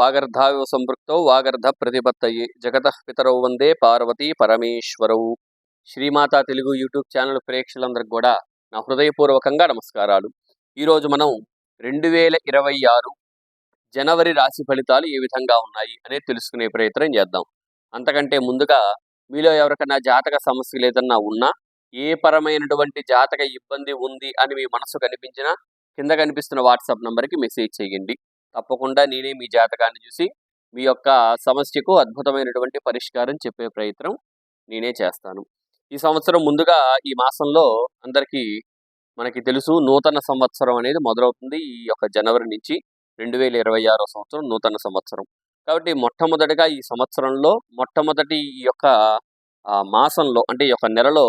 వాగర్ధావివ సంపృక్తౌ వాగర్ధ ప్రతిపత్తయి. జగత పితరౌ వందే Parvati పరమేశ్వరౌ. Srimata Telugu YouTube channel ప్రేక్షకులందరికి కూడా నా హృదయపూర్వకంగా నమస్కారాలు. ఈరోజు మనం రెండు వేల ఇరవై ఆరు జనవరి రాశి ఫలితాలు ఏ విధంగా ఉన్నాయి అనేది తెలుసుకునే ప్రయత్నం చేద్దాం. అంతకంటే ముందుగా మీలో ఎవరికైనా జాతక సమస్యలు ఏదన్నా ఉన్నా ఏ పరమైనటువంటి జాతక ఇబ్బంది ఉంది అని మీ మనసు కనిపించినా కింద కనిపిస్తున్న వాట్సాప్ నంబర్కి మెసేజ్ చేయండి. తప్పకుండా నేనే మీ జాతకాన్ని చూసి మీ యొక్క సమస్యకు అద్భుతమైనటువంటి పరిష్కారం చెప్పే ప్రయత్నం నేనే చేస్తాను. ఈ సంవత్సరం ముందుగా ఈ మాసంలో అందరికీ మనకి తెలుసు నూతన సంవత్సరం అనేది మొదలవుతుంది ఈ యొక్క జనవరి నుంచి రెండు వేల ఇరవై ఆరో సంవత్సరం నూతన సంవత్సరం. కాబట్టి మొట్టమొదటిగా ఈ సంవత్సరంలో మొట్టమొదటి ఈ యొక్క మాసంలో అంటే ఈ యొక్క నెలలో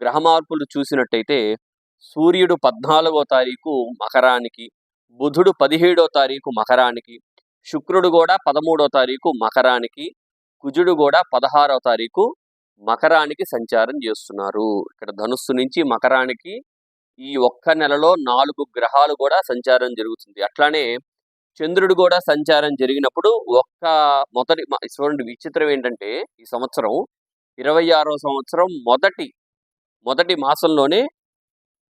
గ్రహ మార్పులు చూసినట్టయితే సూర్యుడు పద్నాలుగో తారీఖు మకరానికి బుధుడు పదిహేడో తారీఖు మకరానికి శుక్రుడు కూడా పదమూడో తారీఖు మకరానికి కుజుడు కూడా పదహారో తారీఖు మకరానికి సంచారం చేస్తున్నారు. ఇక్కడ ధనుస్సు నుంచి మకరానికి ఈ ఒక్క నెలలో నాలుగు గ్రహాలు కూడా సంచారం జరుగుతుంది. అట్లానే చంద్రుడు కూడా సంచారం జరిగినప్పుడు ఒక్క మొదటి చూడండి విచిత్రం ఏంటంటే ఈ సంవత్సరం ఇరవై ఆరో సంవత్సరం మొదటి మొదటి మాసంలోనే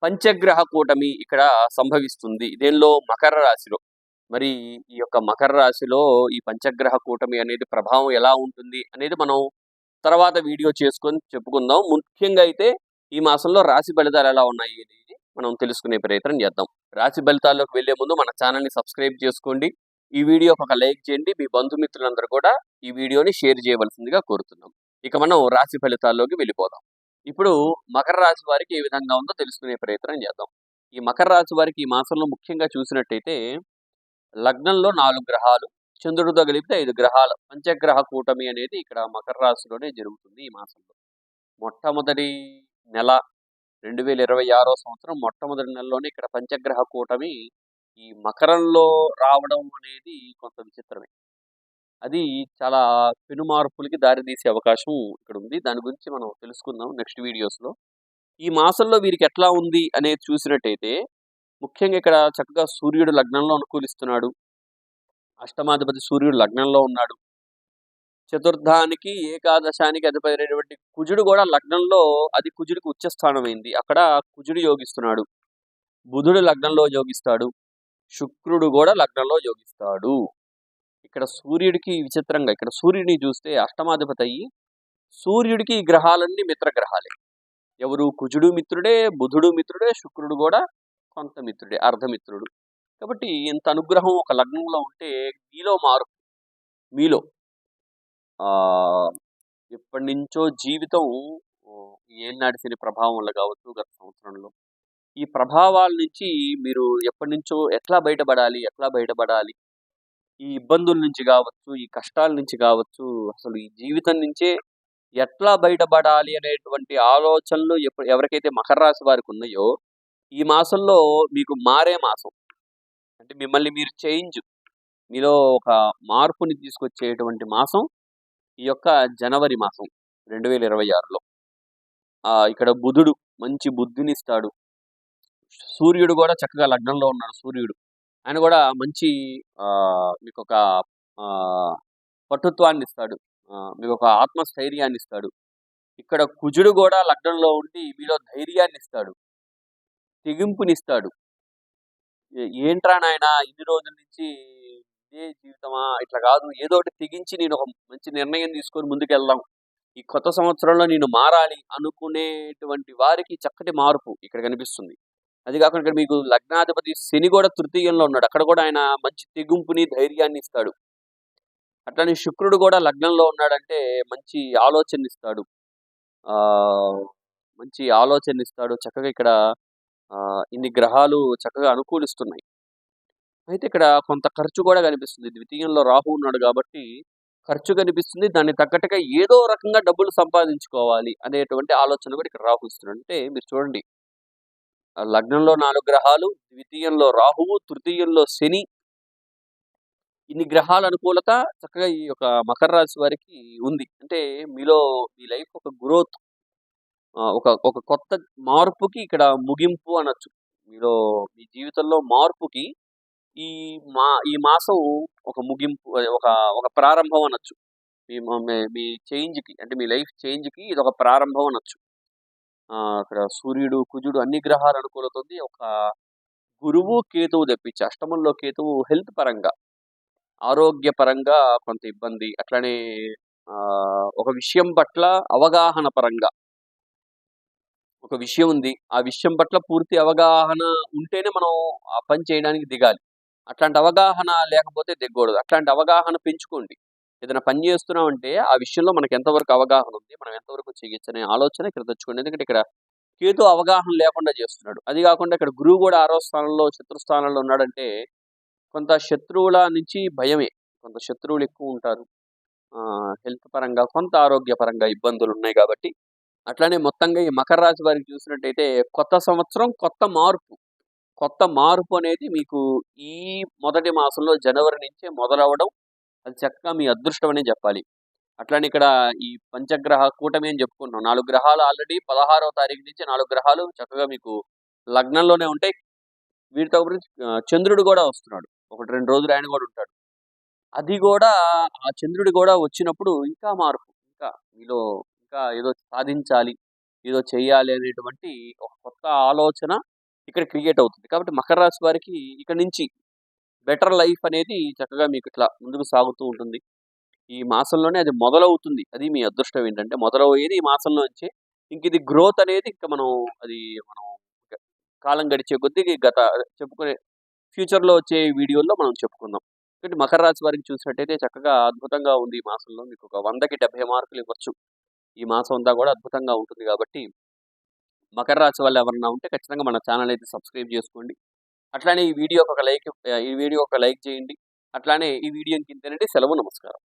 పంచగ్రహ కూటమి ఇక్కడ సంభవిస్తుంది. దేనిలో మకర రాశిలో. మరి ఈ యొక్క మకర రాశిలో ఈ పంచగ్రహ కూటమి అనేది ప్రభావం ఎలా ఉంటుంది అనేది మనం తర్వాత వీడియో చేసుకొని చెప్పుకుందాం. ముఖ్యంగా అయితే ఈ మాసంలో రాశి ఫలితాలు ఎలా ఉన్నాయి అనేది మనం తెలుసుకునే ప్రయత్నం చేద్దాం. రాశి ఫలితాల్లోకి వెళ్ళే ముందు మన ఛానల్ని సబ్స్క్రైబ్ చేసుకోండి. ఈ వీడియోకి ఒక లైక్ చేయండి. మీ బంధుమిత్రులందరూ కూడా ఈ వీడియోని షేర్ చేయవలసిందిగా కోరుతున్నాం. ఇక మనం రాశి ఫలితాల్లోకి వెళ్ళిపోదాం. ఇప్పుడు మకర రాశి వారికి ఏ విధంగా ఉందో తెలుసుకునే ప్రయత్నం చేద్దాం. ఈ మకర రాశి వారికి ఈ మాసంలో ముఖ్యంగా చూసినట్టయితే లగ్నంలో నాలుగు గ్రహాలు చంద్రుడితో కలిపితే ఐదు గ్రహాలు. పంచగ్రహ కూటమి అనేది ఇక్కడ మకర రాశిలోనే జరుగుతుంది ఈ మాసంలో. మొట్టమొదటి నెల రెండు వేల ఇరవై ఆరో సంవత్సరం మొట్టమొదటి నెలలోనే ఇక్కడ పంచగ్రహ కూటమి ఈ మకరంలో రావడం అనేది కొంత విచిత్రమే. అది చాలా పెనుమార్పులకి దారితీసే అవకాశం ఇక్కడ ఉంది దాని గురించి మనం తెలుసుకుందాం నెక్స్ట్ వీడియోస్లో. ఈ మాసంలో వీరికి ఎట్లా ఉంది అనేది చూసినట్టయితే ముఖ్యంగా ఇక్కడ చక్కగా సూర్యుడు లగ్నంలో అనుకూలిస్తున్నాడు. అష్టమాధిపతి సూర్యుడు లగ్నంలో ఉన్నాడు. చతుర్థానికి ఏకాదశానికి అధిపతినటువంటి కుజుడు కూడా లగ్నంలో అది కుజుడికి ఉచ్చస్థానమైంది. అక్కడ కుజుడు యోగిస్తున్నాడు. బుధుడు లగ్నంలో యోగిస్తాడు. శుక్రుడు కూడా లగ్నంలో యోగిస్తాడు. ఇక్కడ సూర్యుడికి విచిత్రంగా ఇక్కడ సూర్యుడిని చూస్తే అష్టమాధిపతి అయ్యి సూర్యుడికి ఈ గ్రహాలన్నీ మిత్రగ్రహాలే. ఎవరు కుజుడు మిత్రుడే బుధుడు మిత్రుడే శుక్రుడు కూడా కొంత మిత్రుడే అర్ధమిత్రుడు. కాబట్టి ఇంత అనుగ్రహం ఒక లగ్నంలో ఉంటే మీలో మార్పు మీలో. ఎప్పటి నుంచో జీవితం ఏం ఏలినాటి శని ప్రభావం వల్ల కావచ్చు గత సంవత్సరంలో. ఈ ప్రభావాల నుంచి మీరు ఎప్పటి నుంచో ఎట్లా బయటపడాలి ఎట్లా బయటపడాలి ఈ ఇబ్బందుల నుంచి కావచ్చు ఈ కష్టాల నుంచి కావచ్చు అసలు ఈ జీవితం నుంచే ఎట్లా బయటపడాలి అనేటువంటి ఆలోచనలు ఎప్పుడు ఎవరికైతే మకర రాశి వారికి ఉన్నాయో ఈ మాసంలో మీకు మారే మాసం. అంటే మిమ్మల్ని మీరు చేంజ్ మీలో ఒక మార్పుని తీసుకొచ్చేటువంటి మాసం ఈ యొక్క జనవరి మాసం రెండు వేల ఇరవై ఆరులో. ఇక్కడ బుధుడు మంచి బుద్ధినిస్తాడు. సూర్యుడు కూడా చక్కగా లగ్నంలో ఉన్నాడు సూర్యుడు. ఆయన కూడా మంచి మీకు ఒక పటుత్వాన్ని ఇస్తాడు. మీకు ఒక ఆత్మస్థైర్యాన్ని ఇస్తాడు. ఇక్కడ కుజుడు కూడా లగ్నంలో ఉండి మీలో ధైర్యాన్ని ఇస్తాడు. తెగింపునిస్తాడు. ఏంట్రా నాయన ఇన్ని రోజుల నుంచి ఇదే జీవితమా? ఇట్లా కాదు. ఏదో ఒకటి తెగించి నేను ఒక మంచి నిర్ణయం తీసుకొని ముందుకెళ్దాం. ఈ కొత్త సంవత్సరంలో నేను మారాలి అనుకునేటువంటి వారికి చక్కటి మార్పు ఇక్కడ కనిపిస్తుంది. అది కాకుండా ఇక్కడ మీకు లగ్నాధిపతి శని కూడా తృతీయంలో ఉన్నాడు. అక్కడ కూడా ఆయన మంచి తెగింపుని ధైర్యాన్ని ఇస్తాడు. అట్లానే శుక్రుడు కూడా లగ్నంలో ఉన్నాడంటే మంచి ఆలోచన ఇస్తాడు. ఆ మంచి ఆలోచన ఇస్తాడు. చక్కగా ఇక్కడ ఆ, ఇన్ని గ్రహాలు చక్కగా అనుకూలిస్తున్నాయి. అయితే ఇక్కడ కొంత ఖర్చు కూడా కనిపిస్తుంది. ద్వితీయంలో రాహు ఉన్నాడు కాబట్టి ఖర్చు కనిపిస్తుంది. దాన్ని తగ్గట్టుగా ఏదో రకంగా డబ్బులు సంపాదించుకోవాలి అనేటువంటి ఆలోచన కూడా ఇక్కడ రాహు ఇస్తున్నాడు. అంటే మీరు చూడండి లగ్నంలో నాలుగు గ్రహాలు ద్వితీయంలో రాహువు తృతీయంలో శని. ఇన్ని గ్రహాల అనుకూలత చక్కగా ఈ యొక్క మకర రాశి వారికి ఉంది. అంటే మీలో మీ లైఫ్ ఒక గ్రోత్ ఒక ఒక కొత్త మార్పుకి ఇక్కడ ముగింపు అనొచ్చు. మీలో మీ జీవితంలో మార్పుకి ఈ మా ఈ మాసం ఒక ముగింపు ఒక ఒక ప్రారంభం అనొచ్చు. మీ మీ- చేంజ్కి అంటే మీ లైఫ్ చేంజ్కి ఇది ఒక ప్రారంభం అనొచ్చు. అక్కడ సూర్యుడు కుజుడు అన్ని గ్రహాలు అనుకూలత ఉంది ఒక గురువు కేతువు తెప్పించి. అష్టమంలో కేతువు హెల్త్ పరంగా ఆరోగ్య పరంగా కొంత ఇబ్బంది. అట్లానే ఒక విషయం పట్ల అవగాహన పరంగా ఒక విషయం ఉంది. ఆ విషయం పట్ల పూర్తి అవగాహన ఉంటేనే మనం ఆ పని చేయడానికి దిగాలి. అట్లాంటి అవగాహన లేకపోతే దిగకూడదు. అట్లాంటి అవగాహన పెంచుకోండి. ఏదైనా పని చేస్తున్నామంటే ఆ విషయంలో మనకు ఎంతవరకు అవగాహన ఉంది మనం ఎంతవరకు చేయొచ్చనే అనే ఆలోచన ఇక్కడ తెచ్చుకోండి ఎందుకంటే ఇక్కడ కేతు అవగాహన లేకుండా చేస్తున్నాడు. అది కాకుండా ఇక్కడ గురువు కూడా ఆరో స్థానంలో శత్రు స్థానంలో ఉన్నాడంటే కొంత శత్రువుల నుంచి భయమే. కొంత శత్రువులు ఎక్కువ ఉంటారు. హెల్త్ పరంగా కొంత ఆరోగ్య పరంగా ఇబ్బందులు ఉన్నాయి కాబట్టి. అట్లానే మొత్తంగా ఈ మకర రాశి వారికి చూసినట్టయితే కొత్త సంవత్సరం కొత్త మార్పు. కొత్త మార్పు అనేది మీకు ఈ మొదటి మాసంలో జనవరి నుంచే మొదలవడం అది చక్కగా మీ అదృష్టం అనే చెప్పాలి. అట్లానే ఇక్కడ ఈ పంచగ్రహ కూటమి అని చెప్పుకున్నాం. నాలుగు గ్రహాలు ఆల్రెడీ పదహారవ తారీఖు నుంచి నాలుగు గ్రహాలు చక్కగా మీకు లగ్నంలోనే ఉంటాయి. వీటితో చంద్రుడు కూడా వస్తున్నాడు. ఒకటి రెండు రోజులు ఆయన కూడా ఉంటాడు. అది కూడా ఆ చంద్రుడు కూడా వచ్చినప్పుడు ఇంకా మార్పు ఇంకా మీలో ఇంకా ఏదో సాధించాలి ఏదో చేయాలి అనేటువంటి ఒక కొత్త ఆలోచన ఇక్కడ క్రియేట్ అవుతుంది. కాబట్టి మకర రాశి వారికి ఇక్కడ నుంచి బెటర్ లైఫ్ అనేది చక్కగా మీకు ఇట్లా ముందుకు సాగుతూ ఉంటుంది. ఈ మాసంలోనే అది మొదలవుతుంది. అది మీ అదృష్టం ఏంటంటే మొదలయ్యేది ఈ మాసంలో వచ్చే ఇంక ఇది గ్రోత్ అనేది ఇంకా మనం అది మనం కాలం గడిచే కొద్దీ గత చెప్పుకునే ఫ్యూచర్లో వచ్చే వీడియోల్లో మనం చెప్పుకుందాం. ఎందుకంటే మకర రాశి వారికి చూసినట్టయితే చక్కగా అద్భుతంగా ఉంది ఈ మాసంలో. మీకు ఒక వందకి డెబ్బై మార్కులు ఇవ్వచ్చు. ఈ మాసం అంతా కూడా అద్భుతంగా ఉంటుంది కాబట్టి మకర రాశి వాళ్ళు ఎవరన్నా ఉంటే ఖచ్చితంగా మన ఛానల్ అయితే సబ్స్క్రైబ్ చేసుకోండి. అట్లానే ఈ వీడియోకి ఒక లైక్ ఈ వీడియో ఒక లైక్ చేయండి. అట్లానే ఈ వీడియో కింద సెలవు నమస్కారం.